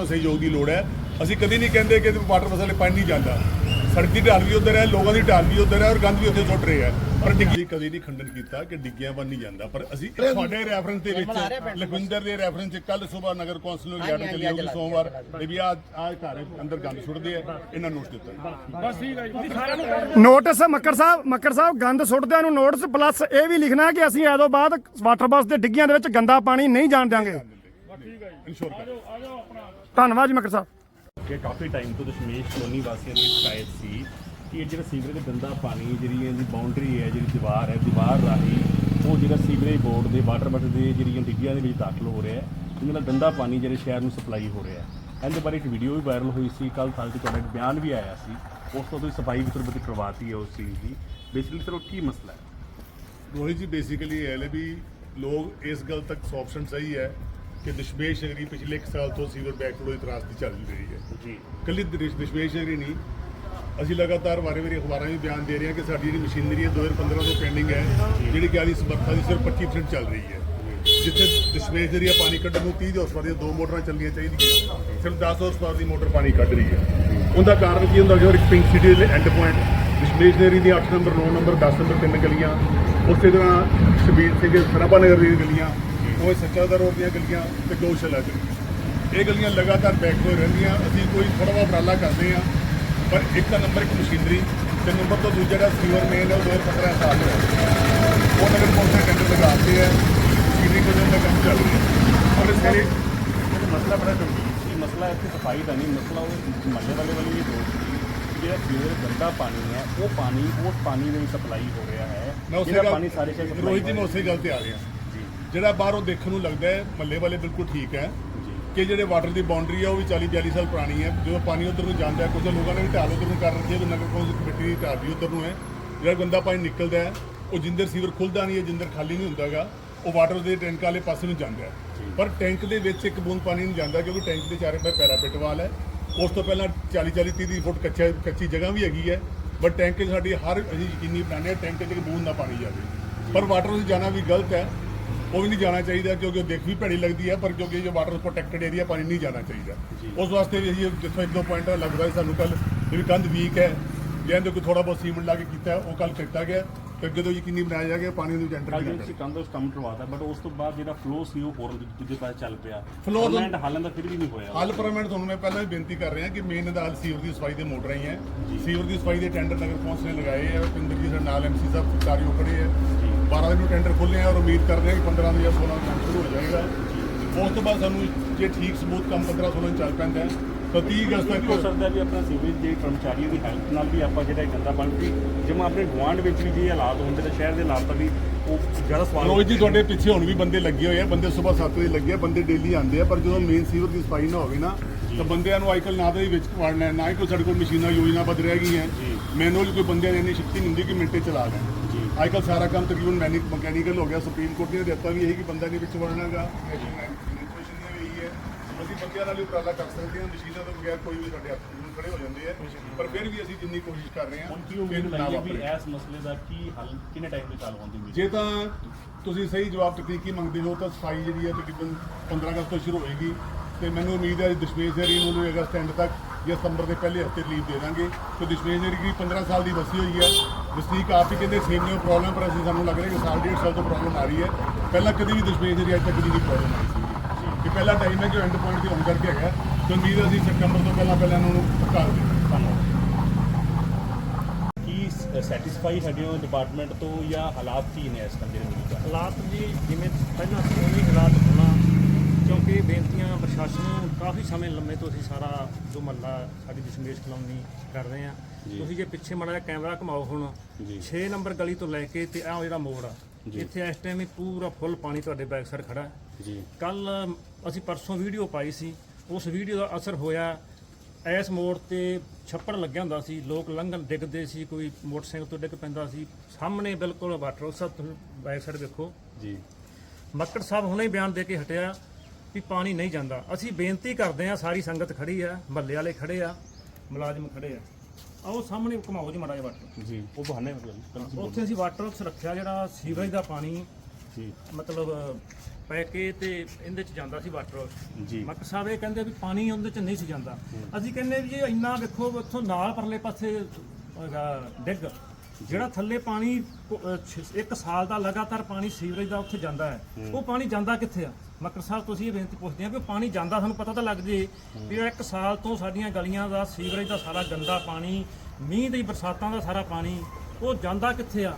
ਉਹਨਾਂ ਨੂੰ ਸਹਿਯੋਗ ਦੀ ਲੋੜ ਹੈ। ਅਸੀਂ ਕਦੀ ਨਹੀਂ ਕਹਿੰਦੇ ਕਿ ਵਾਟਰ ਮਸਲੇ ਪਾਣੀ ਨਹੀਂ ਜਾਂਦਾ। ਸੜਕ ਦੀ ਢਾਲ ਵੀ ਉਧਰ ਹੈ ਲੋਕਾਂ ਦੀ ਢਾਲ ਵੀ ਉਧਰ ਹੈ ਔਰ ਗੰਦ ਵੀ ਉੱਥੇ ਸੁੱਟ ਰਹੇ ਹੈ। ਪਰ ਡਿੱਗੀ ਕਦੀ ਨਹੀਂ ਖੰਡਨ ਕੀਤਾ ਕਿ ਡਿੱਗਿਆਂ ਵੱਲ ਨਹੀਂ ਜਾਂਦਾ। ਪਰ ਅਸੀਂ ਤੁਹਾਡੇ ਰੈਫਰੈਂਸ ਦੇ ਵਿੱਚ ਲਖਵਿੰਦਰ ਦੇ ਰੈਫਰੈਂਸ ਚ ਕੱਲ ਸਵੇਰ ਨਗਰ ਕੌਂਸਲ ਨੂੰ ਲਿਆੜ ਚੱਲੀ ਹੋਗੀ ਸੋਮਵਾਰ ਇਹ ਵੀ ਆ ਆ ਘਰ ਅੰਦਰ ਗੰਦ ਸੁੱਟਦੇ ਆ ਇਹਨਾਂ ਨੂੰ ਨੋਟਿਸ ਦਿੱਤਾ। ਨੋਟਿਸ ਮੱਕਰ ਸਾਹਿਬ ਮੱਕਰ ਸਾਹਿਬ ਗੰਦ ਸੁੱਟਦਿਆਂ ਨੂੰ ਨੋਟਿਸ ਪਲੱਸ ਇਹ ਵੀ ਲਿਖਣਾ ਕਿ ਅਸੀਂ ਐਦੋਂ ਬਾਅਦ ਵਾਟਰ ਬੱਸ ਦੇ ਡਿੱਗੀਆਂ ਦੇ ਵਿੱਚ ਗੰਦਾ ਪਾਣੀ ਨਹੀਂ ਜਾਣ ਦਿਆਂਗੇ। ਇਨਸ਼ੋਰ ਕਰ। ਧੰਨਵਾਦ ਜੀ ਮੱਕਰ ਸਾਹਿਬ। ਕਿ ਕਾਫੀ ਟਾਈਮ ਤੋਂ ਦਸ਼ਮੇਸ਼ ਕਲੋਨੀ ਵਾਸੀਆਂ ਦੀ ਸ਼ਿਕਾਇਤ ਸੀ ਕਿ ਇਹ ਜਿਹੜਾ ਸੀਵਰੇਜ ਦਾ ਗੰਦਾ ਪਾਣੀ ਜਿਹੜੀ ਇਹਦੀ ਬਾਉਂਡਰੀ ਹੈ ਜਿਹੜੀ ਦੀਵਾਰ ਹੈ ਦੀਵਾਰ ਰਾਹੀਂ ਉਹ ਜਿਹੜਾ ਸੀਵਰੇਜ ਬੋਰਡ ਦੇ ਵਾਟਰ ਬਟ ਦੇ ਜਿਹੜੀਆਂ ਡਿੱਗੀਆਂ ਦੇ ਵਿੱਚ ਦਾਖਲ ਹੋ ਰਿਹਾ ਹੈ ਜਿਹਦੇ ਨਾਲ ਗੰਦਾ ਪਾਣੀ ਜਿਹੜੇ ਸ਼ਹਿਰ ਨੂੰ ਸਪਲਾਈ ਹੋ ਰਿਹਾ ਹੈ। ਇਹਦੇ ਬਾਰੇ ਇੱਕ ਵੀਡੀਓ ਵੀ ਵਾਇਰਲ ਹੋਈ ਸੀ ਕੱਲ ਥਾਲ ਤੇ ਤੁਹਾਡਾ ਇੱਕ ਬਿਆਨ ਵੀ ਆਇਆ ਸੀ ਉਸ ਤੋਂ ਤੁਸੀਂ ਸਫ਼ਾਈ ਵੀ ਤੁਰਬਤ ਕਰਵਾਤੀ ਹੈ ਉਸ ਚੀਜ਼ ਦੀ। ਬੇਸਿਕਲੀ ਸਰ ਉਹ ਕੀ ਮਸਲਾ ਹੈ? ਰੋਹਿਤ ਜੀ ਬੇਸਿਕਲੀ ਇਹ ਹੈ ਵੀ ਲੋਕ ਇਸ ਗੱਲ ਤੱਕ ਆਪਸ਼ਨ ਸਹੀ ਹੈ ਕਿ ਦਸ਼ਮੇਸ਼ ਨਗਰੀ ਪਿਛਲੇ 1 ਸਾਲ ਤੋਂ ਸੀਵਰ ਬੈਕਫਲੋ ਦੀ ਤਰਾਸਦੀ ਚੱਲ ਰਹੀ ਹੈ। ਜੀ। ਕੱਲੀ ਦਸ਼ਮੇਸ਼ ਨਗਰੀ ਨਹੀਂ। ਅਸੀਂ ਲਗਾਤਾਰ ਵਾਰੇ ਵਾਰੀ ਅਖਬਾਰਾਂ ਵਿੱਚ ਬਿਆਨ ਦੇ ਰਹੇ ਹਾਂ ਕਿ ਸਾਡੀ ਜਿਹੜੀ ਮਸ਼ੀਨਰੀ ਹੈ 2015 ਤੋਂ ਪੈਂਡਿੰਗ ਹੈ। ਜਿਹੜੀ ਕਿ ਆਦੀ ਸਮਰੱਥਾ ਦੀ ਸਿਰਫ 25% ਚੱਲ ਰਹੀ ਹੈ। ਜਿੱਥੇ ਦਸ਼ਮੇਸ਼ ਨਗਰੀ ਪਾਣੀ ਕੱਢਣ ਨੂੰ 30 ਹਾਰਸ ਪਾਵਰ ਦੀਆਂ ਦੋ ਮੋਟਰਾਂ ਚੱਲਣੀਆਂ ਚਾਹੀਦੀਆਂ। ਸਿਰਫ 10 ਹਾਰਸ ਪਾਵਰ ਦੀ ਮੋਟਰ ਪਾਣੀ ਕੱਢ ਰਹੀ ਹੈ। ਉਹਦਾ ਕਾਰਨ ਕੀ ਹੁੰਦਾ ਜੋ ਇੱਕ ਪਿੰਕ ਸਿਟੀ ਦੇ ਐਂਡ ਪੁਆਇੰਟ ਦਸ਼ਮੇਸ਼ ਨਗਰੀ ਦੀ 8 ਨੰਬਰ 9 ਨੰਬਰ 10 ਨੰਬਰ ਤਿੰਨ ਗਲੀਆਂ ਉਸੇ ਤਰ੍ਹਾਂ ਸ਼ਬੀਰ ਸਿੰਘ ਸਰਾਭਾ ਨਗਰ ਦੀਆਂ ਗਲੀਆਂ ਉਹ ਸੱਚਾ ਰੋਡ ਦੀਆਂ ਗਲੀਆਂ ਤੇ ਗੋਸ਼ਾਲਾ ਗਲੀ ਇਹ ਗਲੀਆਂ ਲਗਾਤਾਰ ਬੈਕ ਹੋ ਰਹਿੰਦੀਆਂ ਅਸੀਂ ਕੋਈ ਥੋੜਾ ਬਹੁਤ ਉਪਰਾਲਾ ਕਰਦੇ ਆ ਪਰ ਇੱਕ ਤਾਂ ਨੰਬਰ ਇੱਕ ਮਸ਼ੀਨਰੀ ਤੇ ਨੰਬਰ ਤੋਂ ਦੂਜਾ ਜਿਹੜਾ ਸੀਵਰ ਮੇਨ ਹੈ ਉਹ 2015 ਸਾਲ ਦਾ ਹੈ। ਉਹ ਨਗਰ ਕੌਂਸਲ ਟੈਂਡਰ ਲਗਾਤੇ ਹੈ ਮਸ਼ੀਨਰੀ ਕੋਲ ਦਾ ਕੰਮ ਚੱਲ ਰਿਹਾ ਹੈ। ਔਰ ਸਾਰੇ ਇਹ ਮਸਲਾ ਬੜਾ ਗੰਭੀਰ ਸੀ ਮਸਲਾ ਇੱਥੇ ਸਫ਼ਾਈ ਦਾ ਨਹੀਂ ਮਸਲਾ ਉਹ ਮਹੱਲੇ ਵਾਲੇ ਵਾਲੀ ਇਹ ਦੋਸ਼ ਕਿ ਜਿਹੜਾ ਸੀਵਰੇਜ ਗੰਦਾ ਪਾਣੀ ਹੈ ਉਹ ਪਾਣੀ ਉਸ ਪਾਣੀ ਦੇ ਵਿੱਚ ਸਪਲਾਈ ਹੋ ਰਿਹਾ ਹੈ। ਮੈਂ ਉਸੇ ਜਿਹੜਾ ਪਾਣੀ ਸਾਰੇ ਸ਼ਹਿਰ ਰੋਹਿਤ ਜੀ ਮੈਂ ਹੋ ਉਸੇ ਗੱਲ ਤੇ ਆ ਰਿਹਾ। ਜਿਹੜਾ ਬਾਹਰੋਂ ਦੇਖਣ ਨੂੰ ਲੱਗਦਾ ਹੈ ਮੱਲੇ ਵਾਲੇ ਬਿਲਕੁਲ ਠੀਕ ਹੈ। ਕਿ ਜਿਹੜੇ ਵਾਟਰ ਦੀ ਬਾਉਂਡਰੀ ਹੈ ਉਹ ਵੀ 40 42 ਸਾਲ ਪੁਰਾਣੀ ਹੈ। ਜਦੋਂ ਪਾਣੀ ਉਧਰ ਨੂੰ ਜਾਂਦਾ ਹੈ, ਕੁਝ ਲੋਕਾਂ ਨੇ ਵੀ ਢਾਲ ਉਧਰ ਨੂੰ ਕਰ ਰੱਖੀ ਹੈ ਤੇ ਨਗਰ ਕੌਂਸਲ ਕਮੇਟੀ ਦੀ ਢਾਲ ਵੀ ਉਧਰ ਨੂੰ ਹੈ। ਜਿਹੜਾ ਗੰਦਾ ਪਾਣੀ ਨਿਕਲਦਾ ਹੈ, ਉਹ ਜਿੰਦਰ ਸੀਵਰ ਖੁੱਲਦਾ ਨਹੀਂ ਹੈ, ਜਿੰਦਰ ਖਾਲੀ ਨਹੀਂ ਹੁੰਦਾਗਾ ਉਹ ਵਾਟਰ ਦੇ ਟੈਂਕ ਵਾਲੇ ਪਾਸੇ ਨੂੰ ਜਾਂਦਾ ਹੈ। ਪਰ ਟੈਂਕ ਦੇ ਵਿੱਚ ਇੱਕ ਬੂੰਦ ਪਾਣੀ ਨਹੀਂ ਜਾਂਦਾ ਕਿਉਂਕਿ ਟੈਂਕ ਦੇ ਚਾਰੇ ਪਾਸੇ ਪੈਰਾਪਿਟ ਵਾਲ ਹੈ। ਉਸ ਤੋਂ ਪਹਿਲਾਂ 40 40 30 30 ਫੁੱਟ ਕੱਚਾ, ਕੱਚੀ ਜਗ੍ਹਾ ਵੀ ਹੈਗੀ ਹੈ। ਬਟ ਟੈਂਕ 'ਚ ਸਾਡੀ ਹਰ ਅਸੀਂ ਯਕੀਨੀ ਬਣਾਉਂਦੇ ਹਾਂ, ਟੈਂਕ 'ਚ ਇੱਕ ਬੂੰਦ ਨਾ ਪਾਣੀ ਜਾਵੇ। ਪਰ ਵਾਟਰ ਵਿੱਚ ਜਾਣਾ ਵੀ ਗਲਤ ਹੈ। ਉਹ ਵੀ ਨਹੀਂ ਜਾਣਾ ਚਾਹੀਦਾ ਕਿਉਂਕਿ ਉਹ ਦੇਖ ਵੀ ਭੈੜੀ ਲੱਗਦੀ ਹੈ ਪਰ ਕਿਉਂਕਿ ਇਹ ਵਾਟਰ ਪ੍ਰੋਟੈਕਟਡ ਏਰੀਆ ਪਾਣੀ ਨਹੀਂ ਜਾਣਾ ਚਾਹੀਦਾ। ਉਸ ਵਾਸਤੇ ਵੀ ਅਸੀਂ ਜਿੱਥੋਂ ਇੱਕ ਦੋ ਪੁਆਇੰਟ ਲੱਗਦਾ ਸਾਨੂੰ ਕੱਲ ਜਿਹੜੀ ਕੰਧ ਵੀਕ ਹੈ ਜਿਹਦੇ ਤੇ ਕੋਈ ਥੋੜਾ ਬਹੁਤ ਸੀਮੈਂਟ ਲਾ ਕੇ ਕੀਤਾ ਉਹ ਕੱਲ ਕੀਤਾ ਗਿਆ। ਤੇ ਤੋਂ ਯਕੀਨੀ ਬਣਾਇਆ ਜਾ ਪਾਣੀ ਨੂੰ ਕੱਲ ਨਹੀਂ ਤੁਸੀਂ ਕੰਮ ਤੋਂ ਕੰਮ ਕਰਵਾਤਾ ਬਟ ਉਸ ਤੋਂ ਬਾਅਦ ਜਿਹੜਾ ਫਲੋ ਸੀ ਉਹ ਹੋਰ ਦੂਜੇ ਪਾਸੇ ਚੱਲ ਪਿਆ। ਐਂਡ ਹਾਲਾਂ ਦਾ ਫਿਰ ਵੀ ਨਹੀਂ ਹੋਇਆ। ਹੱਲ ਪਰਮੈਂਟ ਤੁਹਾਨੂੰ ਮੈਂ ਪਹਿਲਾਂ ਵੀ ਬੇਨਤੀ ਕਰ ਰਿਹਾ ਕਿ ਮੇਨ ਹੱਲ ਸੀਵਰ ਦੀ ਸਫ਼ਾਈ ਦੇ ਮੋਟਰਾਂ ਹੀ। ਹੈ ਸੀਵਰ ਦੀ ਸਫ਼ਾਈ ਦੇ ਟੈਂਡਰ ਨਗਰ ਕੌਂਸਲ ਨੇ ਲਗਾਏ ਹੈ ਪਿੰਦਰ ਜੀ ਸਾਡੇ ਨਾਲ ਐਮਸੀ ਸਾਹਿਬ ਸਰਕਾਰੀਓ ਖੜੇ ਹੈ 12 ਨੂੰ ਟੈਂਡਰ ਖੁੱਲੇ ਆ ਔਰ ਉਮੀਦ ਕਰਦੇ ਹਾਂ ਕਿ 15 ਨੂੰ ਜਾਂ 16 ਨੂੰ ਕੰਮ ਸ਼ੁਰੂ ਹੋ ਜਾਏਗਾ। ਉਸ ਤੋਂ ਬਾਅਦ ਸਾਨੂੰ ਜੇ ਠੀਕ ਸਮੂਥ ਕੰਮ 15 16 ਨੂੰ ਚੱਲ ਪੈਂਦਾ ਹੈ ਤਾਂ 30 ਅਗਸਤ ਹੋ ਤੱਕ ਸਕਦਾ ਵੀ ਆਪਣਾ ਸੀਵਰੇਜ ਦੇ ਕਰਮਚਾਰੀਆਂ ਦੀ ਹੈਲਪ ਨਾਲ ਵੀ ਆਪਾਂ ਜਿਹੜਾ ਗੰਦਾ ਪਾਣੀ ਵੀ ਜਿਵੇਂ ਆਪਣੇ ਗੁਆਂਢ ਵਿੱਚ ਵੀ ਜੇ ਹਾਲਾਤ ਹੁੰਦੇ ਤਾਂ ਸ਼ਹਿਰ ਦੇ ਹਾਲਾਤ ਤਾਂ ਵੀ ਉਹ ਜ਼ਿਆਦਾ ਸਵਾਲ ਰੋਜ਼ ਜੀ ਤੁਹਾਡੇ ਪਿੱਛੇ ਹੁਣ ਵੀ ਬੰਦੇ ਲੱਗੇ ਹੋਏ ਆ ਬੰਦੇ ਸਵੇਰ 7 ਵਜੇ ਲੱਗੇ ਆ ਬੰਦੇ ਡੇਲੀ ਆਉਂਦੇ ਆ ਪਰ ਜਦੋਂ ਮੇਨ ਸੀਵਰ ਦੀ ਸਫ਼ਾਈ ਨਾ ਹੋਵੇ ਨਾ ਤਾਂ ਬੰਦਿਆਂ ਨੂੰ ਅੱਜਕੱਲ ਨਾ ਇਹ ਵਿੱਚ ਵੜਨਾ ਹੈ, ਨਾ ਹੀ ਕੋਈ ਸਾਡੇ ਕੋਲ ਮਸ਼ੀਨਾਂ ਯੋਜਨਾਬੱਧ ਰਹਿ ਗਈਆਂ। ਮੈਨੂਅਲ ਕੋਈ ਬੰਦਿਆਂ ਨੇ ਇੰਨੀ ਸ਼ਕਤੀ ਨਹੀਂ ਹੁੰਦੀ ਕਿ ਮਿੰਟੇ ਚਲਾ ਲੈਣ ਜੀ ਅੱਜਕੱਲ ਸਾਰਾ ਕੰਮ ਤਕਰੀਬਨ ਮੈਨਿਕ ਮਕੈਨੀਕਲ ਹੋ ਗਿਆ। ਸੁਪਰੀਮ ਕੋਰਟ ਨੇ ਦਿੱਤਾ ਵੀ ਇਹ ਕਿ ਬੰਦਾ ਨਹੀਂ ਵਿੱਚ ਵੜਨਾਗਾ ਐਡਮਿਨਿਸਟ੍ਰੇਸ਼ਨ ਨੇ ਵੀ ਇਹੀ ਹੈ। ਅਸੀਂ ਬੰਦਿਆਂ ਨਾਲ ਹੀ ਉਪਰਾਲਾ ਕਰ ਸਕਦੇ ਹਾਂ। ਮਸ਼ੀਨਾਂ ਤੋਂ ਬਗੈਰ ਕੋਈ ਵੀ ਸਾਡੇ ਹੱਥ ਨੂੰ ਖੜੇ ਹੋ ਜਾਂਦੇ ਆ। ਪਰ ਫਿਰ ਵੀ ਅਸੀਂ ਜਿੰਨੀ ਕੋਸ਼ਿਸ਼ ਕਰ ਰਹੇ ਹਾਂ ਹੁਣ ਕੀ ਕਿ ਉਮੀਦ ਨਾ ਲਾਈਏ ਵੀ। ਇਸ ਮਸਲੇ ਦਾ ਕੀ ਹੱਲ ਕਿੰਨੇ ਟਾਈਮ ਵਿੱਚ ਹੱਲ ਹੋਣ ਦੀ ਉਮੀਦ ਜੇ ਤਾਂ ਤੁਸੀਂ ਸਹੀ ਜਵਾਬ ਤਕਨੀਕੀ ਮੰਗਦੇ ਹੋ ਤਾਂ ਸਫ਼ਾਈ ਜਿਹੜੀ ਹੈ ਤਕਰੀਬਨ 15 ਅਗਸਤ ਤੋਂ ਸ਼ੁਰੂ ਹੋਏਗੀ। ਤੇ ਮੈਨੂੰ ਉਮੀਦ ਹੈ ਦਸ਼ਮੇਸ਼ ਦੇ ਰੀਨ ਨੂੰ ਅਗਸਤ ਐਂਡ ਤੱਕ ਜਾਂ ਸਤੰਬਰ ਦੇ ਪਹਿਲੇ ਹਫ਼ਤੇ ਰਿਲੀਵ ਦੇ ਦਾਂਗੇ। ਤੇ ਦਸ਼ਮੇਸ਼ ਦੇ ਦੀ 15 ਸਾਲ ਦੀ ਵਸੀ ਹੋਈ ਹੈ। ਵਸਨੀਕ ਆਪ ਹੀ ਕਹਿੰਦੇ ਸੇਮ ਨੇ ਪ੍ਰੋਬਲਮ ਪਰ ਅਸੀਂ ਸਾਨੂੰ ਲੱਗ ਰਿਹਾ ਕਿ ਸਾਲ ਡੇਢ ਸਾਲ ਤੋਂ ਪ੍ਰੋਬਲਮ ਆ ਰਹੀ ਹੈ। ਪਹਿਲਾਂ ਕਦੀ ਵੀ ਦਸ਼ਮੇਸ਼ ਦੇ ਅੱਜ ਤੱਕ ਕਦੀ ਨਹੀਂ ਪ੍ਰੋਬਲਮ ਆਈ ਸੀ ਕਿ ਪਹਿਲਾ ਟਾਈਮ ਹੈ ਕਿ ਐਂਡ ਪੁਆਇੰਟ ਦੀ ਹੋਣ ਕਰਕੇ ਹੈਗਾ। ਤੇ ਉਮੀਦ ਅਸੀਂ ਸਤੰਬਰ ਤੋਂ ਪਹਿਲਾਂ ਪਹਿਲਾਂ ਇਹਨਾਂ ਨੂੰ ਕਰ ਦੇਵਾਂਗੇ। ਧੰਨਵਾਦ। ਕੀ ਸੈਟੀਸਫਾਈ ਹੈਗੇ ਹੋ ਡਿਪਾਰਟਮੈਂਟ ਤੋਂ ਜਾਂ ਹਾਲਾਤ ਕੀ ਨੇ ਇਸ ਜਿਹੜੇ ਮੌਜੂਦ ਹੈ ਹਾਲਾਤ ਜੀ ਜਿਵੇਂ ਪਹਿਲਾਂ ਸੀ ਉਵੇਂ ਹੀ ਹਾਲਾਤ ਕਿਉਂਕਿ ਬੇਨਤੀਆਂ ਪ੍ਰਸ਼ਾਸਨ ਨੂੰ ਕਾਫੀ ਸਮੇਂ ਲੰਮੇ ਤੋਂ ਅਸੀਂ ਸਾਰਾ ਜੋ ਮਹੱਲਾ ਸਾਡੀ ਦਸ਼ਮੇਸ਼ ਕਲੋਨੀ ਕਰ ਰਹੇ ਆ ਤੁਸੀਂ ਜੇ ਪਿੱਛੇ ਮਾੜਾ ਜਿਹਾ ਕੈਮਰਾ ਘਮਾਓ ਹੁਣ ਜੀ। 6 ਨੰਬਰ ਗਲੀ ਤੋਂ ਲੈ ਕੇ ਤੇ ਆਹ ਜਿਹੜਾ ਮੋੜ ਆ ਇੱਥੇ ਇਸ ਟਾਈਮ ਹੀ ਪੂਰਾ ਫੁੱਲ ਪਾਣੀ ਤੁਹਾਡੇ ਬੈਕ ਸਾਈਡ ਖੜਾ ਹੈ। ਜੀ। ਕੱਲ ਅਸੀਂ ਪਰਸੋਂ ਵੀਡੀਓ ਪਾਈ ਸੀ ਉਸ ਵੀਡੀਓ ਦਾ ਅਸਰ ਹੋਇਆ ਇਸ ਮੋੜ ਤੇ ਛੱਪੜ ਲੱਗਿਆ ਹੁੰਦਾ ਸੀ ਲੋਕ ਲੰਘਣ ਡਿੱਗਦੇ ਸੀ ਕੋਈ ਮੋਟਰਸਾਈਕਲ ਤੋਂ ਡਿੱਗ ਪੈਂਦਾ ਸੀ ਸਾਹਮਣੇ ਬਿਲਕੁਲ ਵਾਟਰ ਤੁਸੀਂ ਬੈਕ ਸਾਈਡ ਵੇਖੋ। ਜੀ। ਮੱਕੜ ਸਾਹਿਬ ਹੁਣੇ ਬਿਆਨ ਦੇ ਕੇ ਹਟਿਆ ਵੀ ਪਾਣੀ ਨਹੀਂ ਜਾਂਦਾ। ਅਸੀਂ ਬੇਨਤੀ ਕਰਦੇ ਆ ਸਾਰੀ ਸੰਗਤ ਖੜੀ ਆ ਮਹੱਲੇ ਵਾਲੇ ਖੜੇ ਆ ਮੁਲਾਜ਼ਮ ਖੜੇ ਆ। ਆਓ ਸਾਹਮਣੇ ਘਮਾਓ ਜੀ ਮਾੜਾ ਜਿਹਾ ਵਾਟਰ ਜੀ। ਉਹ ਬਹਾਨੇ ਮਤਲਬ ਉੱਥੇ ਅਸੀਂ ਵਾਟਰ ਹਾਊਸ ਰੱਖਿਆ ਜਿਹੜਾ ਸੀਵਰੇਜ ਦਾ ਪਾਣੀ ਜੀ। ਮਤਲਬ ਪੈ ਕੇ ਤੇ ਇਹਦੇ ਚ ਜਾਂਦਾ ਸੀ ਵਾਟਰ ਜੀ। ਮੱਕ ਸਾਹਿਬ ਇਹ ਕਹਿੰਦੇ ਵੀ ਪਾਣੀ ਉਹਦੇ ਚ ਨਹੀਂ ਸੀ ਜਾਂਦਾ। ਅਸੀਂ ਕਹਿੰਦੇ ਵੀ ਜੇ ਇੰਨਾ ਵੇਖੋ ਉੱਥੋਂ ਨਾਲ ਪਰਲੇ ਪਾਸੇ ਹੈਗਾ ਡਿੱਗ। ਜਿਹੜਾ ਥੱਲੇ ਪਾਣੀ ਕੋ- ਅਹ ਛ- ਇੱਕ ਸਾਲ ਦਾ ਲਗਾਤਾਰ ਪਾਣੀ ਸੀਵਰੇਜ ਦਾ ਉੱਥੇ ਜਾਂਦਾ ਹੈ। ਉਹ ਪਾਣੀ ਜਾਂਦਾ ਕਿੱਥੇ ਆ? ਮੱਕਰ ਸਾਹਿਬ ਤੁਸੀਂ ਇਹ ਬੇਨਤੀ ਪੁੱਛਦੇ ਆ ਕਿ ਉਹ ਪਾਣੀ ਜਾਂਦਾ ਸਾਨੂੰ ਪਤਾ ਤਾਂ ਲੱਗ ਜੇ ਵੀ ਇੱਕ ਸਾਲ ਤੋਂ ਸਾਡੀਆਂ ਗਲੀਆਂ ਦਾ ਸੀਵਰੇਜ ਦਾ ਸਾਰਾ ਗੰਦਾ ਪਾਣੀ ਮੀਂਹ ਦੀ ਬਰਸਾਤਾਂ ਦਾ ਸਾਰਾ ਪਾਣੀ ਉਹ ਜਾਂਦਾ ਕਿੱਥੇ ਆ?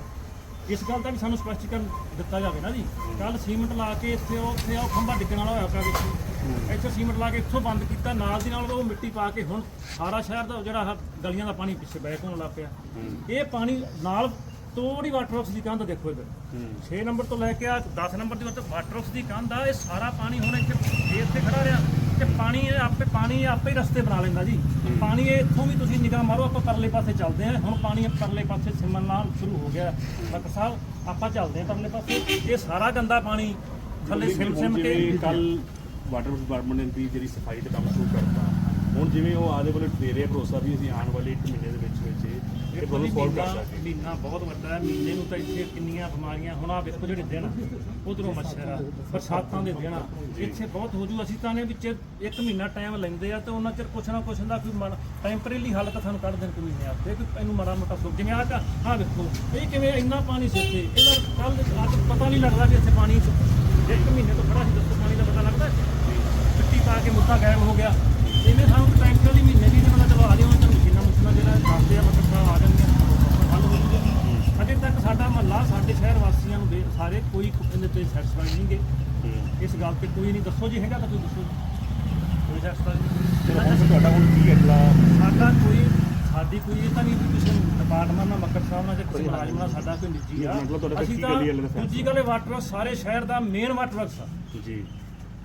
ਇਸ ਗੱਲ ਦਾ ਵੀ ਸਾਨੂੰ ਸਪਸ਼ਟੀਕਰਨ ਦਿੱਤਾ ਜਾਵੇ ਨਾ ਜੀ। ਕੱਲ ਸੀਮੈਂਟ ਲਾ ਕੇ ਇੱਥੇ ਉਹ ਉੱਥੇ ਉਹ ਖੰਭਾ ਡਿੱਗਣ ਵਾਲਾ ਹੋਇਆ ਪਿਆ ਵੇਖੋ ਇੱਥੇ ਸੀਮੈਂਟ ਲਾ ਕੇ ਇੱਥੋਂ ਬੰਦ ਕੀਤਾ। ਨਾਲ ਦੀ ਨਾਲ ਉਹ ਮਿੱਟੀ ਪਾ ਕੇ ਹੁਣ ਸਾਰਾ ਸ਼ਹਿਰ ਦਾ ਜਿਹੜਾ ਆਹ ਗਲੀਆਂ ਦਾ ਪਾਣੀ ਪਿੱਛੇ ਬੈਕ ਹੋਣ ਲੱਗ ਪਿਆ। ਇਹ ਪਾਣੀ ਨਾਲ ਤੋੜੀ ਵਾਟਰ ਵਰਕਸ ਦੀ ਕੰਧ ਦੇਖੋ ਇੱਧਰ। 6 ਨੰਬਰ ਤੋਂ ਲੈ ਕੇ ਆ 10 ਨੰਬਰ ਦੀ ਉੱਤੇ ਵਾਟਰ ਵਰਕਸ ਦੀ ਕੰਧ ਆ। ਇਹ ਸਾਰਾ ਪਾਣੀ ਹੁਣ ਇੱਥੇ ਇੱਥੇ ਖੜਾ ਰਿਹਾ। ਤੇ ਪਾਣੀ ਇਹ ਆਪੇ ਪਾਣੀ ਆਪੇ ਹੀ ਰਸਤੇ ਬਣਾ ਲੈਂਦਾ ਜੀ। ਪਾਣੀ ਇਹ ਇੱਥੋਂ ਵੀ ਤੁਸੀਂ ਨਿਗਾਹ ਮਾਰੋ ਆਪਾਂ ਪਰਲੇ ਪਾਸੇ ਚੱਲਦੇ ਆ ਹੁਣ ਪਾਣੀ ਪਰਲੇ ਪਾਸੇ ਸਿਮਨ ਨਾਲ ਸ਼ੁਰੂ ਹੋ ਗਿਆ। ਡਾਕਟਰ ਸਾਹਿਬ ਆਪਾਂ ਚੱਲਦੇ ਆ ਪਰਲੇ ਪਾਸੇ। ਇਹ ਸਾਰਾ ਗੰਦਾ ਪਾਣੀ ਥੱਲੇ ਸਿਮ ਸਿਮ ਕੇ ਕੱਲ ਵਾਟਰ ਡਿਪਾਰਟਮੈਂਟ ਨੇ ਵੀ ਜਿਹੜੀ ਸਫ਼ਾਈ ਦਾ ਕੰਮ ਸ਼ੁਰੂ ਕਰਤਾ। ਹੁਣ ਜਿਵੇਂ ਉਹ ਆਦੇ ਵਾਲੇ ਦੇ ਰਿਹਾ ਭਰੋਸਾ ਵੀ ਅਸੀਂ ਆਉਣ ਵਾਲੇ 1 ਮਹੀਨੇ ਦੇ ਵਿੱਚ ਵਿੱਚ ਇਹ ਤੁਹਾਨੂੰ ਸੋਲਵ ਕਰ ਮਹੀਨਾ ਸਕਦੇ ਮਹੀਨਾ ਬਹੁਤ ਵੱਡਾ ਹੈ। ਮਹੀਨੇ ਨੂੰ ਤਾਂ ਇੱਥੇ ਕਿੰਨੀਆਂ ਬਿਮਾਰੀਆਂ ਹੁਣ ਆ ਵੇਖੋ ਜਿਹੜੇ ਦਿਨ ਉਧਰੋਂ ਮੱਛਰ ਆ ਬਰਸਾਤਾਂ ਦੇ ਦਿਨ ਆ। ਇੱਥੇ ਬਹੁਤ ਹੋ ਜੂ। ਅਸੀਂ ਤਾਂ ਨੇ ਵਿੱਚ ਇੱਕ ਮਹੀਨਾ ਟਾਈਮ ਲੈਂਦੇ ਆ ਤੇ ਉਹਨਾਂ ਚਿਰ ਕੁਛ ਨਾ ਕੁਛ ਦਾ ਕੋਈ ਟੈਂਪਰੇਰੀ ਹੱਲ ਤਾਂ ਸਾਨੂੰ ਕੱਢ ਦੇਣ ਕੋਈ ਮਹੀਨੇ ਆਸਤੇ ਕਿ ਇਹਨੂੰ ਮਾੜਾ ਮੋਟਾ ਸੁੱਕ ਜਿਵੇਂ ਆ ਆ ਵੇਖੋ ਇਹ ਕਿਵੇਂ ਇੰਨਾ ਪਾਣੀ ਸੀ ਇੱਥੇ ਇਹਦਾ ਕੱਲ ਅੱਜ ਪਤਾ ਨਹੀਂ ਲੱਗਦਾ ਵੀ ਇੱਥੇ ਪਾਣੀ ਇੱਕ ਮਹੀਨੇ ਤੋਂ ਖੜਾ ਸੀ ਦੱਸੋ ਪਾਣੀ ਦਾ ਪਤਾ ਲੱਗਦਾ? ਮਿੱਟੀ ਪਾ ਕੇ ਮੁੱਦਾ ਗਾਇਬ ਹੋ ਗਿਆ। ਇਹਨੇ ਸਾਨੂੰ ਟੈਂਪਰੇਰੀ ਮਹੀਨੇ ਵੀ ਨਹੀਂ ਪਤਾ ਚਲੋ ਆ ਜਿਓ ਤਾਂ ਮਸ਼ੀਨਾਂ ਮੁਸ਼ੀਨਾਂ ਜਿਹੜਾ ਦੱਸਦੇ ਆ ਮਤਲਬ ਆ ਜਾਣਗੀਆਂ ਹੱਲ ਹੋ ਜੂਗਾ ਅਜੇ ਤੱਕ ਸਾਡਾ ਮਹੱਲਾ ਸਾਡੇ ਸ਼ਹਿਰ ਵਾਸੀਆਂ ਨੂੰ ਦੇ- ਸਾਰੇ ਕੋਈ ਇਹਦੇ ਤੇ ਸੈਟੀਸਫਾਈ ਨਹੀਂਗੇ ਇਸ ਗੱਲ ਤੇ ਕੋਈ ਨਹੀਂ ਦੱਸੋ ਜੀ ਹੈਗਾ ਤਾਂ ਕੋਈ ਦੱਸੋ ਕੋਈ ਤੁਹਾਡਾ ਕੀ ਅਗਲਾ? ਸਾਡਾ ਕੋਈ ਸਾਡੀ ਕੋਈ ਇਹ ਤਾਂ ਨਹੀਂ ਵੀ ਕਿਸੇ ਡਿਪਾਰਟਮੈਂਟ ਨਾਲ ਮੱਕਰ ਸਾਹਿਬ ਨਾਲ ਜਾਂ ਕਿਸੇ ਮੁਲਾਜ਼ਮ ਨਾਲ ਸਾਡਾ ਕੋਈ ਨਿੱਜੀ ਆ। ਮਤਲਬ ਤੁਹਾਡਾ ਅਸੀਂ ਤਾਂ? ਦੂਜੀ ਗੱਲ ਵਾਟਰ ਸਾਰੇ ਸ਼ਹਿਰ ਦਾ ਮੇਨ ਵਾਟਰ ਵਰਕਸ ਆ। ਜੀ।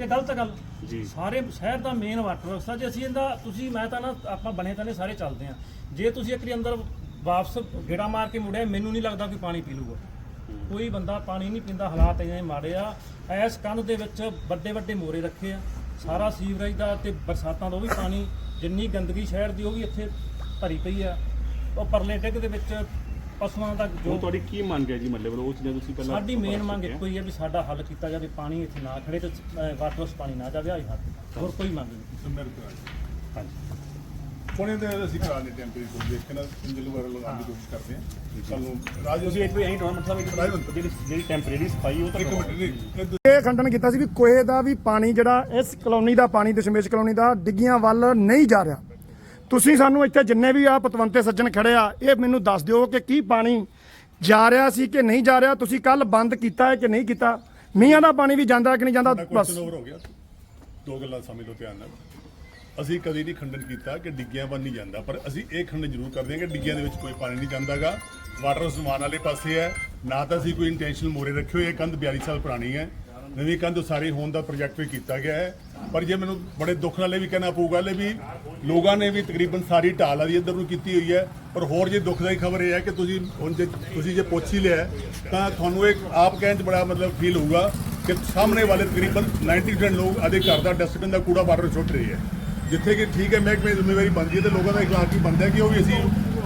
ਇਹ ਗਲਤ ਗੱਲ। ਜੀ। ਸਾਰੇ ਸ਼ਹਿਰ ਦਾ ਮੇਨ ਵਾਟਰ ਵਰਕਸ ਆ। ਜੇ ਅਸੀਂ ਇਹਦਾ ਤੁਸੀਂ ਮੈਂ ਤਾਂ ਨਾ ਆਪਾਂ ਬਣੇ ਤਾਂ ਨੇ ਸਾਰੇ ਚੱਲਦੇ ਆ। ਜੇ ਤੁਸੀਂ ਇੱਕ ਅੰਦਰ ਵਾਪਸ ਗੇੜਾ ਮਾਰ ਕੇ ਮੁੜਿਆ ਮੈਨੂੰ ਨਹੀਂ ਲੱਗਦਾ ਕਿ ਪਾਣੀ ਪੀ ਲੂਗਾ ਕੋਈ ਬੰਦਾ ਪਾਣੀ ਨਹੀਂ ਪੀਂਦਾ ਹਾਲਾਤ ਇੰਨੇ ਮਾੜੇ ਆ। ਐਸ ਕੰਧ ਦੇ ਵਿੱਚ ਵੱਡੇ ਵੱਡੇ ਮੋਰੇ ਰੱਖੇ ਆ। ਸਾਰਾ ਸੀਵਰੇਜ ਦਾ ਤੇ ਬਰਸਾਤਾਂ ਦਾ ਉਹ ਵੀ ਪਾਣੀ ਜਿੰਨੀ ਗੰਦਗੀ ਸ਼ਹਿਰ ਦੀ ਉਹ ਵੀ ਇੱਥੇ ਭਰੀ ਪਈ ਆ। ਉਹ ਪਰਲੇ ਡਿੱਗ ਦੇ ਵਿੱਚ ਪਸ਼ੂਆਂ ਦਾ ਜੋ ਤੁਹਾਡੀ ਕੀ ਮੰਗ ਹੈ ਜੀ ਮਤਲਬ ਉਹ ਚੀਜ਼ਾਂ ਤੁਸੀਂ ਪਹਿਲਾਂ ਸਾਡੀ ਮੇਨ ਮੰਗ ਇੱਕੋ ਹੀ। ਹੈ ਵੀ ਸਾਡਾ ਹੱਲ ਕੀਤਾ ਜਾਵੇ ਪਾਣੀ ਇੱਥੇ ਨਾ ਖੜੇ ਤੇ ਵਾਟਰ ਪਾਣੀ ਨਾ ਜਾਵੇ ਆਈ ਹੱਲ ਹੋਰ ਕੋਈ ਮੰਗ ਨਹੀਂ। ਮੇਰੇ ਕੋਲ ਹਾਂਜੀ। ਕੋਨੇ ਦੇ ਅਸੀਂ ਕਰਾ ਦੇ ਟੈਂਪਰੇਰੀ ਤੋਂ ਦੇਖ ਕੇ ਨਾ ਇੰਜਨ ਵਗੈਰਾ ਲਗਾਉਣ ਦੀ ਕੋਸ਼ਿਸ਼ ਕਰਦੇ ਹਾਂ। ਸਾਨੂੰ ਰਾਜ ਤੁਸੀਂ ਇੱਕ ਵੀ ਐਂ ਟੋਨ ਮਤਲਬ ਇੱਕ। ਜਿਹੜੀ ਜਿਹੜੀ ਟੈਂਪਰੇਰੀ ਸਫ਼ਾਈ ਉਹ ਤਾਂ ਇੱਕ। ਮਿੰਟ ਨਹੀਂ ਇਹ ਖੰਡਨ ਕੀਤਾ ਸੀ ਵੀ ਕੋਏ ਦਾ ਵੀ ਪਾਣੀ ਜਿਹੜਾ ਇਸ ਕਲੋਨੀ ਦਾ ਪਾਣੀ ਦਸ਼ਮੇਸ਼ ਕਲੋਨੀ ਦਾ ਡਿੱਗੀਆਂ ਵੱਲ ਨਹੀਂ ਜਾ ਰਿਹਾ। ਤੁਸੀਂ ਸਾਨੂੰ ਇੱਥੇ ਜਿੰਨੇ ਵੀ ਆ ਪਤਵੰਤੇ ਸੱਜਣ ਖੜੇ ਆ ਇਹ ਮੈਨੂੰ ਦੱਸ ਦਿਓ ਕਿ ਕੀ ਪਾਣੀ ਜਾ ਰਿਹਾ ਸੀ ਕਿ ਨਹੀਂ ਜਾ ਰਿਹਾ ਤੁਸੀਂ ਕੱਲ ਬੰਦ ਕੀਤਾ ਹੈ ਕਿ ਨਹੀਂ ਕੀਤਾ? ਮੀਂਹਾਂ ਦਾ ਪਾਣੀ ਵੀ ਜਾਂਦਾ ਕਿ ਨਹੀਂ ਜਾਂਦਾ? ਬਸ। ਕੁਐਸਚਨ ਹੋ ਗਿਆ। ਦੋ ਗੱਲਾਂ ਸਮਝ ਲਓ ਧਿਆਨ ਨਾਲ। ਅਸੀਂ ਕਦੇ ਨਹੀਂ ਖੰਡਨ ਕੀਤਾ ਕਿ ਡਿੱਗਿਆਂ ਵੱਲ ਨਹੀਂ ਜਾਂਦਾ, ਪਰ ਅਸੀਂ ਇਹ ਖੰਡਨ ਜ਼ਰੂਰ ਕਰਦੇ ਹਾਂ ਕਿ ਡਿੱਗਿਆਂ ਦੇ ਵਿੱਚ ਕੋਈ ਪਾਣੀ ਨਹੀਂ ਜਾਂਦਾਗਾ। ਵਾਟਰ ਸਮਾਨ ਵਾਲੇ ਪਾਸੇ ਹੈ। ਨਾ ਤਾਂ ਅਸੀਂ ਕੋਈ ਇੰਟੈਂਸ਼ਨਲ ਮੋਰੇ ਰੱਖੇ ਹੋਏ, ਇਹ ਕੰਧ 42 ਸਾਲ ਪੁਰਾਣੀ ਹੈ। ਨਵੀਂ ਕੰਧ ਉਸਾਰੀ ਹੋਣ ਦਾ ਪ੍ਰੋਜੈਕਟ ਵੀ ਕੀਤਾ ਗਿਆ ਹੈ। ਪਰ ਜੇ ਮੈਨੂੰ ਬੜੇ ਦੁੱਖ ਨਾਲ ਇਹ ਵੀ ਕਹਿਣਾ ਪਊਗਾ ਲੈ ਵੀ ਲੋਕਾਂ ਨੇ ਵੀ ਤਕਰੀਬਨ ਸਾਰੀ ਢਾਲ ਆਦੀ ਇੱਧਰ ਨੂੰ ਕੀਤੀ ਹੋਈ ਹੈ। ਪਰ ਹੋਰ ਜੇ ਦੁੱਖ ਦਾ ਹੀ ਖਬਰ ਇਹ ਹੈ ਕਿ ਤੁਸੀਂ ਹੁਣ ਜੇ ਤੁਸੀਂ ਜੇ ਪੁੱਛ ਹੀ ਲਿਆ, ਤਾਂ ਤੁਹਾਨੂੰ ਇੱਕ ਆਪ ਕਹਿਣ 'ਚ ਬੜਾ ਮਤਲਬ ਫੀਲ ਹੋਊਗਾ ਕਿ ਸਾਹਮਣੇ ਵਾਲੇ ਤਕਰੀਬਨ 90% ਲੋਕ ਆਦੇ ਘਰ ਦਾ ਡਸਟਬਿਨ ਦਾ ਕੂੜਾ ਬਾਹਰ ਸੁੱਟ ਰਹੇ ਹੈ। ਜਿੱਥੇ ਕਿ ਠੀਕ ਹੈ, ਮਹਿਕਮੇ ਦੀ ਜ਼ਿੰਮੇਵਾਰੀ ਬਣਦੀ ਹੈ ਤੇ ਲੋਕਾਂ ਦਾ ਇਖਲਾਕ ਵੀ ਬਣਦਾ ਕਿ ਉਹ ਵੀ ਅਸੀਂ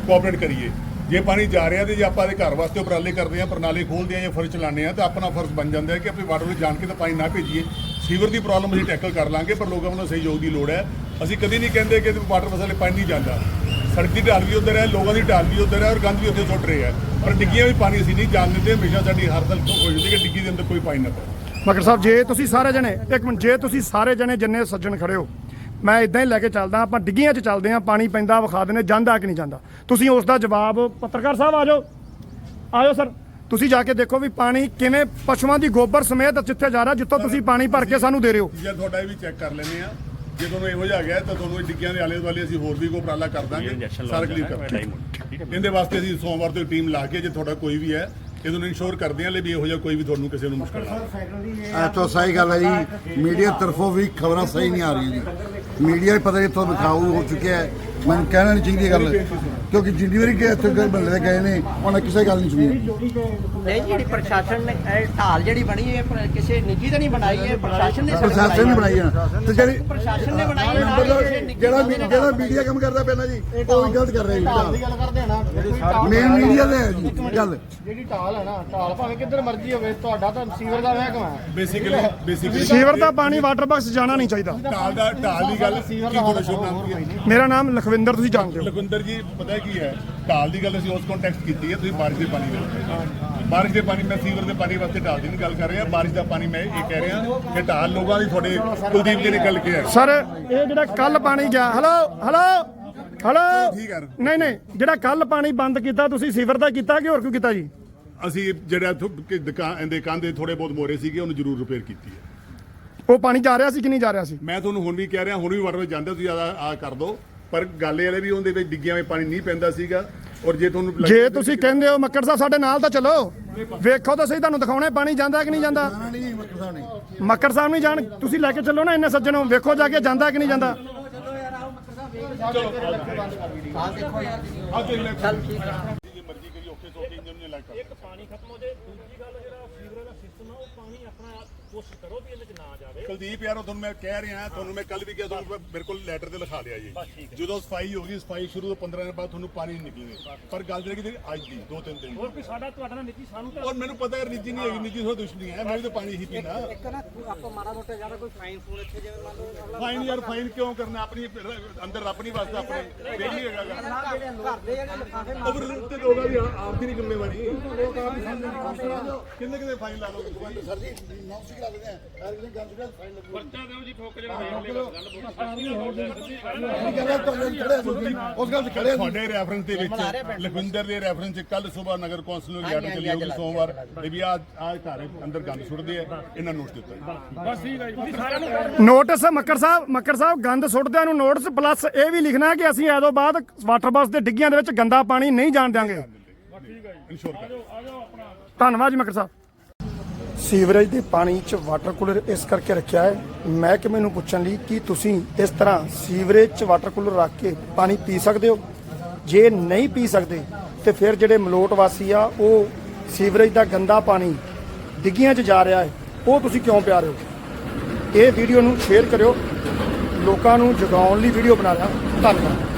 ਕੋਆਪਰੇਟ ਕਰੀਏ। ਜੇ ਪਾਣੀ ਜਾ ਰਿਹਾ ਤੇ ਜੇ ਆਪਾਂ ਦੇ ਘਰ ਵਾਸਤੇ ਉਪਰਾਲੇ ਕਰਦੇ ਹਾਂ, ਪ੍ਰਣਾਲੀ ਖੋਲਦੇ ਹਾਂ ਜਾਂ ਫਰਜ਼ ਚਲਾਉਂਦੇ ਹਾਂ, ਤਾਂ ਆਪਣਾ ਫਰਜ਼ ਬਣ ਜਾਂਦਾ ਹੈ ਕਿ ਆਪਣੇ ਵਾਟਰ ਵਿੱਚ ਜਾਣ ਕੇ ਤਾਂ ਪਾਣੀ ਨਾ ਭੇਜੀਏ। ਸੀਵਰ ਦੀ ਪ੍ਰੋਬਲਮ ਅਸੀਂ ਟੈਕਲ ਕਰ ਲਾਂਗੇ, ਪਰ ਲੋਕਾਂ ਨੂੰ ਸਹਿਯੋਗ ਦੀ ਲੋੜ ਹੈ। ਅਸੀਂ ਕਦੀ ਨਹੀਂ ਕਹਿੰਦੇ ਕਿ ਵਾਟਰ ਮਸਲੇ ਪਾਣੀ ਨਹੀਂ ਜਾਂਦਾ। ਸੜਕ ਦੀ ਢਾਲ ਵੀ ਉਧਰ ਹੈ, ਲੋਕਾਂ ਦੀ ਢਾਲ ਵੀ ਉਧਰ ਹੈ ਔਰ ਗੰਦ ਵੀ ਉੱਥੇ ਸੁੱਟ ਰਹੇ ਹੈ। ਪਰ ਡਿੱਗੀਆਂ ਵੀ ਪਾਣੀ ਅਸੀਂ ਨਹੀਂ ਜਾਣ ਦਿੰਦੇ, ਹਮੇਸ਼ਾ ਸਾਡੀ ਹਰ ਸਾਲ ਹੋ ਜਾਂਦੀ ਕਿ ਡਿੱਗੀ ਦੇ ਅੰਦਰ ਕੋਈ ਪਾਣੀ ਨਾ ਪਵੇ। ਮਗਰ ਸਾਹਿਬ, ਜੇ ਤੁਸੀਂ ਸਾਰੇ ਜਣੇ, ਇੱਕ ਮਿੰਟ, ਜੇ ਤੁਸੀਂ ਸਾਰੇ ਜਣੇ ਜਿੰਨੇ ਸੱਜਣ ਖੜੇ ਹੋ ਮੈਂ ਇਦਾਂ ਹੀ ਲੈ ਕੇ ਚੱਲਦਾ ਆਪਾਂ ਡਿੱਗੀਆਂ 'ਚ ਚੱਲਦੇ ਹਾਂ ਪਾਣੀ ਪੈਂਦਾ ਵਿਖਾ ਦਿੰਦੇ ਜਾਂਦਾ ਕਿ ਨਹੀਂ ਜਾਂਦਾ। ਤੁਸੀਂ ਉਸ ਦਾ ਜਵਾਬ ਪੱਤਰਕਾਰ ਸਾਹਿਬ ਆ ਜਾਓ। ਆਇਓ ਸਰ। ਤੁਸੀਂ ਜਾ ਕੇ ਦੇਖੋ ਵੀ ਪਾਣੀ ਕਿਵੇਂ ਪਸ਼ੂਆਂ ਦੀ ਗੋਬਰ ਸਮੇਤ ਜਿੱਥੇ ਜਾ ਰਿਹਾ ਜਿੱਥੋਂ ਤੁਸੀਂ ਪਾਣੀ ਭਰ ਕੇ ਸਾਨੂੰ ਦੇ ਰਹੇ ਹੋ। ਜਾਂ ਤੁਹਾਡਾ ਇਹ ਵੀ ਚੈੱਕ ਕਰ ਲੈਂਦੇ ਆ ਜੇ ਤੁਹਾਨੂੰ ਇਹੋ ਜਿਹਾ ਗਿਆ ਤਾਂ ਤੁਹਾਨੂੰ ਇਹ ਡਿੱਗੀਆਂ ਦੇ ਆਲੇ ਦੁਆਲੇ ਅਸੀਂ ਹੋਰ ਵੀ ਕੋਈ ਉਪਰਾਲਾ ਕਰ ਦਾਂਗੇ। ਸਾਰਾ ਕਲੀਅਰ ਕਰ ਟਾਈਮ ਠੀਕ ਹੈ ਇਹਦੇ ਵਾਸਤੇ ਅਸੀਂ ਸੋਮਵਾਰ ਤੋਂ ਟੀਮ ਲਾ ਕੇ ਜੇ ਤੁਹਾਡਾ ਕੋਈ ਵੀ ਹੈ ਇਹ ਤੁਹਾਨੂੰ ਇਨਸ਼ੋਰ ਕਰਦੇ ਹਾਂ ਲੈ ਵੀ ਇਹੋ ਜਿਹਾ ਕੋਈ ਵੀ ਤੁਹਾਨੂੰ ਕਿਸੇ ਨੂੰ ਮੁਸ਼ਕਲ ਨਾ ਇਹ ਤਾਂ ਸਹੀ ਗੱਲ ਹੈ ਜੀ। ਮੀਡੀਆ ਤਰਫੋਂ ਵੀ ਖਬਰਾਂ ਸਹੀ ਨਹੀਂ ਆ ਰਹੀਆਂ ਜੀ। ਮੀਡੀਆ ਵੀ ਪਤਾ ਨਹੀਂ ਇੱਥੋਂ ਵਿਖਾਊ ਹੋ ਚੁੱਕਿਆ ਹੈ। ਮੈਨੂੰ ਕਹਿਣਾ ਨਹੀਂ ਚਾਹੀਦੀ ਇਹ ਗੱਲ ਕਿਉਂਕਿ ਜਿੰਨੀ ਵਾਰੀ ਕਿ ਇੱਥੇ ਗਏ ਬੰਦੇ ਗਏ ਨੇ ਉਹਨਾਂ ਕਿਸੇ ਗੱਲ ਨਹੀਂ ਸੁਣੀ। ਨਹੀਂ ਜਿਹੜੀ ਪ੍ਰਸ਼ਾਸਨ ਨੇ ਇਹ ਢਾਲ ਜਿਹੜੀ ਬਣੀ ਹੈ ਪਰ ਕਿਸੇ ਨਿੱਜੀ ਤਾਂ ਨਹੀਂ ਬਣਾਈ ਹੈ ਪ੍ਰਸ਼ਾਸਨ ਨੇ ਪ੍ਰਸ਼ਾਸਨ ਨੇ ਬਣਾਈ ਹੈ ਤੇ ਜਿਹੜੀ ਪ੍ਰਸ਼ਾਸਨ ਨੇ ਬਣਾਈ ਹੈ, ਕਿਸੇ ਨਿੱਜੀ ਜਿਹੜਾ ਜਿਹੜਾ ਮੀਡੀਆ ਕੰਮ ਕਰਦਾ ਪਹਿਲਾਂ ਜੀ ਉਹ ਵੀ ਗਲਤ ਕਰ ਰਿਹਾ ਜੀ। ਢਾਲ ਦੀ ਗੱਲ ਕਰਦੇ ਆ ਨਾ। ਮੇਨ ਮੀਡੀਆ ਦੇ ਹੈ। ਜੀ ਗੱਲ। ਜਿਹੜੀ ਢਾਲ ਹੈ ਨਾ ਢਾਲ ਭਾਵੇਂ ਕਿੱਧਰ ਮਰਜ਼ੀ ਹੋਵੇ ਤੁਹਾਡਾ ਤਾਂ ਸੀਵਰ ਦਾ ਮਹਿਕਮਾ ਹੈ। ਬੇਸਿਕਲੀ ਬੇਸਿਕਲੀ ਸੀਵਰ ਦਾ ਪਾਣੀ ਵਾਟਰ ਬਾਕਸ ਜਾਣਾ ਨਹੀਂ ਚਾਹੀਦਾ। ਢਾਲ ਦਾ ਢਾਲ ਦੀ ਗੱਲ ਕੀ ਸ਼ੁਭ ਨਾਮ ਕੀ ਹੈ? ਮੇਰਾ ਨਾਮ ਲਖਵਿੰਦਰ ਤੁਸੀਂ ਜਾਣਦੇ ਹੋ। ਲਖਵਿੰਦਰ ਜੀ ਪਤਾ ਕੀ ਹੈ? ਢਾਲ ਦੀ ਗੱਲ ਅਸੀਂ ਉਸ ਕੰਟੈਕਸਟ ਕੀਤੀ ਹੈ ਤੁਸੀਂ ਬਾਰਿਸ਼ ਦੇ ਪਾਣੀ ਦੇ ਬਾਰਿਸ਼ ਦੇ ਪਾਣੀ ਮੈਂ ਸੀਵਰ ਦੇ ਪਾਣੀ ਵਾਸਤੇ ਢਾਲ ਦੀ ਨਹੀਂ ਗੱਲ ਕਰ ਰਿਹਾ। ਬਾਰਿਸ਼ ਦਾ ਪਾਣੀ ਮੈਂ ਇਹ ਕਹਿ ਰਿਹਾ ਕਿ ਢਾਲ ਲੋਕਾਂ ਦੀ ਤੁਹਾਡੇ ਕੁਲਦੀਪ ਜੀ ਨਿਕਲ ਕੇ ਹੈ। ਸਰ ਇਹ ਜਿਹੜਾ ਕੱਲ ਪਾਣੀ ਗਿਆ ਹਲੋ ਹਲੋ ਹਲੋ ਠੀਕ ਹੈ। ਨਹੀਂ ਨਹੀਂ ਜਿਹੜਾ ਕੱਲ ਪਾਣੀ ਬੰਦ ਕੀਤਾ ਤੁਸੀਂ ਸੀਵਰ ਦਾ ਕੀਤਾ ਕਿ ਹੋਰ ਕਿਉਂ ਕੀਤਾ ਜੀ? ਅਸੀਂ ਜਿਹੜਾ ਥੋ- ਕਿ ਦੁਕਾਨ ਦੇ ਕੰਨ ਥੋੜੇ ਬਹੁਤ ਮੋਰੇ ਸੀਗੇ ਉਹਨੂੰ ਜ਼ਰੂਰ ਰਿਪੇਅਰ ਕੀਤੀ ਹੈ। ਉਹ ਪਾਣੀ ਜਾ ਰਿਹਾ ਸੀ ਕਿ ਨਹੀਂ ਜਾ ਰਿਹਾ ਸੀ? ਮੈਂ ਤੁਹਾਨੂੰ ਹੁਣ ਵੀ ਕਹਿ ਰਿਹਾ ਹੁਣ ਵੀ ਵਾਟਰ ਵਿੱਚ ਜਾਂਦੇ ਤੁਸੀਂ ਆ ਆ ਕਰ ਦਿਓ ਪਰ ਗੱਲ ਇਹ ਹੈ ਵੀ ਉਹਦੇ ਵਿੱਚ ਡਿੱਗਿਆਂ ਵਿੱਚ ਪਾਣੀ ਨਹੀਂ ਪੈਂਦਾ ਸੀਗਾ ਔਰ ਜੇ ਤੁਹਾਨੂੰ ਲੱਗੇ- ਜੇ ਤੁਸੀਂ ਕਹਿੰਦੇ ਹੋ ਮੱਕੜ ਸਾਹਿਬ ਸਾਡੇ ਨਾਲ ਤਾਂ ਚਲੋ। ਵੇਖੋ ਤਾਂ ਸਹੀ ਤੁਹਾਨੂੰ ਦਿਖਾਉਣਾ ਪਾਣੀ ਜਾਂਦਾ ਕਿ ਨਹੀਂ ਜਾਂਦਾ? ਨਹੀਂ ਮੱਕਰ ਸਾਹਿਬ ਨੇ। ਮੱਕੜ ਸਾਹਿਬ ਨਹੀਂ ਜਾਣ ਤੁਸੀਂ ਲੈ ਕੇ ਚੱਲੋ ਨਾ ਇੰਨੇ ਸੱਜਣੋਂ ਵੇਖੋ ਜਾ ਕੇ ਜਾਂਦਾ ਕਿ ਨਹੀਂ ਜਾਂਦਾ? ਆ ਦੇਖ ਲੈ ਚੱਲ ਠੀਕ ਹੈ ਜੀ ਮਰਜ਼ੀ ਕਰੀ ਓਕੇ ਸੋਕੇ ਇੰਜਨ ਨੂੰ ਲੱਗ ਇੱਕ ਪਾਣੀ ਖਤਮ ਹੋ ਜਾਏ ਦੂਜੀ ਗੱਲ ਜਿਹੜਾ ਸੀਵਰੇਜ ਦਾ ਸਿਸਟਮ ਆ ਉਹ ਪਾਣੀ ਆਪਣਾ ਆਪ ਕੋਸ਼ਿਸ਼ ਕਰੋ ਵੀ ਇਹਦੇ ਚ ਨਾ ਜਾਵੇ। ਕੁਲਦੀਪ ਯਾਰ ਉਹ ਤੁਹਾਨੂੰ ਮੈਂ ਕਹਿ ਰਿਹਾ ਤੁਹਾਨੂੰ ਮੈਂ ਕੱਲ ਵੀ ਕਿਹਾ ਤੁਹਾਨੂੰ ਮੈਂ ਮੇਰੇ ਕੋਲ ਲੈਟਰ ਤੇ ਲਿਖਾ ਲਿਆ ਜੀ। ਜਦੋਂ ਸਫ਼ਾਈ ਹੋ ਗਈ ਸਫ਼ਾਈ ਸ਼ੁਰੂ ਤੋਂ 15 ਦਿਨ ਬਾਅਦ ਤੁਹਾਨੂੰ ਪਾਣੀ ਨਹੀਂ ਨਿਕਲੇਗਾ ਪਰ ਗੱਲ ਜਿਹੜੀ ਕਿ ਅੱਜ ਦੀ ਦੋ ਤਿੰਨ ਦਿਨ ਹੋਰ ਕੋਈ ਸਾਡਾ ਤੁਹਾਡਾ ਨਾਲ ਨੀਤੀ ਸਾਨੂੰ ਤਾਂ ਔਰ ਮੈਨੂੰ ਪਤਾ ਹੈ ਨਿੱਜੀ ਨਹੀਂ ਹੈਗੀ ਨਿੱਜੀ ਤੋਂ ਦੁਸ਼ਮਣੀ ਹੈ ਮੈਂ ਵੀ ਤਾਂ ਪਾਣੀ ਹੀ ਪੀਣਾ ਆਪਾਂ ਮਾੜਾ ਮੋਟਾ ਜ਼ਿਆਦਾ ਕੋਈ ਫਾਈਨ ਫੂਨ ਇੱਥੇ ਜਿਵੇਂ ਮੰਨ ਲਓ ਫਾਈਨ ਯਾਰ ਫਾਈਨ ਕਿਉਂ ਕਰਨਾ? ਆਪਣੀ ਅੰਦਰ ਆਪਣੀ ਵਾਸਤੇ ਆਪਣੇ ਵੇਲੀ ਹੈਗਾ। ਗਾ। ਘਰ ਦੇ ਜਿਹੜੇ ਲਿਫਾਫੇ ਉਹ ਫਿਰ ਤੇ ਲੋਕਾਂ ਦੀ ਆਪ ਦੀ ਨਹੀਂ ਜ਼ਿੰਮੇਵਾਰੀ ਕਿੰਨੇ ਕਿੰਨੇ ਫਾਈਨ ਲਾ ਲਓਗੇ ਸਰ ਜੀ ਨੌਕਰੀ ਕਰਾ ਦਿੰਦੇ ਆ। ਐਰ ਕਿਤੇ ਗੱਲ ਜਿਹੜਾ ਫਾਈਨ ਲੱਗੂ ਪਰਚਾ ਦਿਓ ਜੀ ਠੋਕ ਜਿਹੜਾ ਵੇਖ ਲੈ ਕੀ ਕਹਿੰਦਾ ਤੁਹਾਨੂੰ ਖੜੇ ਆ ਤੁਸੀਂ ਉਸ ਗੱਲ ਤੇ ਖੜੇ ਆ ਤੁਸੀਂ। ਤੁਹਾਡੇ ਰੈਫਰੈਂਸ ਦੇ ਵਿੱਚ ਲਖਵਿੰਦਰ ਦੇ ਰੈਫਰੈਂਸ ਚ ਕੱਲ ਸਵੇਰ ਨਗਰ ਕੌਂਸਲ ਨੂੰ ਲੈਟਰ ਚੱਲੀ ਹੋਊਗੀ ਸੋਮਵਾਰ। ਤੇ ਵੀ ਆ ਆ ਘਰ ਅੰਦਰ ਗੰਦ ਸੁੱਟਦੇ ਆ। ਇਹਨਾਂ ਨੋਟਿਸ ਦਿੱਤਾ ਬਸ ਠੀਕ ਹੈ ਜੀ। ਤੁਸੀਂ ਸਾਰਿਆਂ ਨੂੰ ਨੋਟਿਸ ਮੱਕੜ ਸਾਹਿਬ ਮੱਕੜ ਸਾਹਿਬ ਗੰਦ ਸੁੱਟਦਿਆਂ ਨੂੰ ਨੋਟਿਸ ਪਲੱਸ ਇਹ ਵੀ ਲਿਖਣਾ ਕਿ ਅਸੀਂ ਐਦੋਂ ਬਾਅਦ ਵਾਟਰ ਬਾਕਸ ਦੇ ਡਿੱਗੀਆਂ ਦੇ ਵਿੱਚ ਗੰਦਾ ਪਾਣੀ ਨਹੀਂ ਜਾਣ ਦਿਆਂਗੇ। ਇਨਸ਼ੋਰ ਕਰ। ਧੰਨਵਾਦ ਜੀ ਮੱਕੜ ਸਾਹਿਬ। ਸੀਵਰੇਜ ਦੇ ਪਾਣੀ 'ਚ ਵਾਟਰ ਕੂਲਰ ਇਸ ਕਰਕੇ ਰੱਖਿਆ ਹੈ। ਮਹਿਕਮੇ ਨੂੰ ਪੁੱਛਣ ਲਈ ਕਿ ਤੁਸੀਂ ਇਸ ਤਰ੍ਹਾਂ ਸੀਵਰੇਜ 'ਚ ਵਾਟਰ ਕੂਲਰ ਰੱਖ ਕੇ ਪਾਣੀ ਪੀ ਸਕਦੇ ਹੋ? ਜੇ ਨਹੀਂ ਪੀ ਸਕਦੇ ਤੇ ਫਿਰ ਜਿਹੜੇ ਮਲੋਟ ਵਾਸੀ ਆ ਉਹ ਸੀਵਰੇਜ ਦਾ ਗੰਦਾ ਪਾਣੀ ਡਿੱਗੀਆਂ 'ਚ ਜਾ ਰਿਹਾ ਹੈ। ਉਹ ਤੁਸੀਂ ਕਿਉਂ ਪਿਆ ਰਹੇ ਹੋ? ਇਹ ਵੀਡੀਓ ਨੂੰ ਸ਼ੇਅਰ ਕਰਿਓ। ਲੋਕਾਂ ਨੂੰ ਜਗਾਉਣ ਲਈ ਵੀਡੀਓ ਬਣਾ ਰਿਹਾ। ਧੰਨਵਾਦ।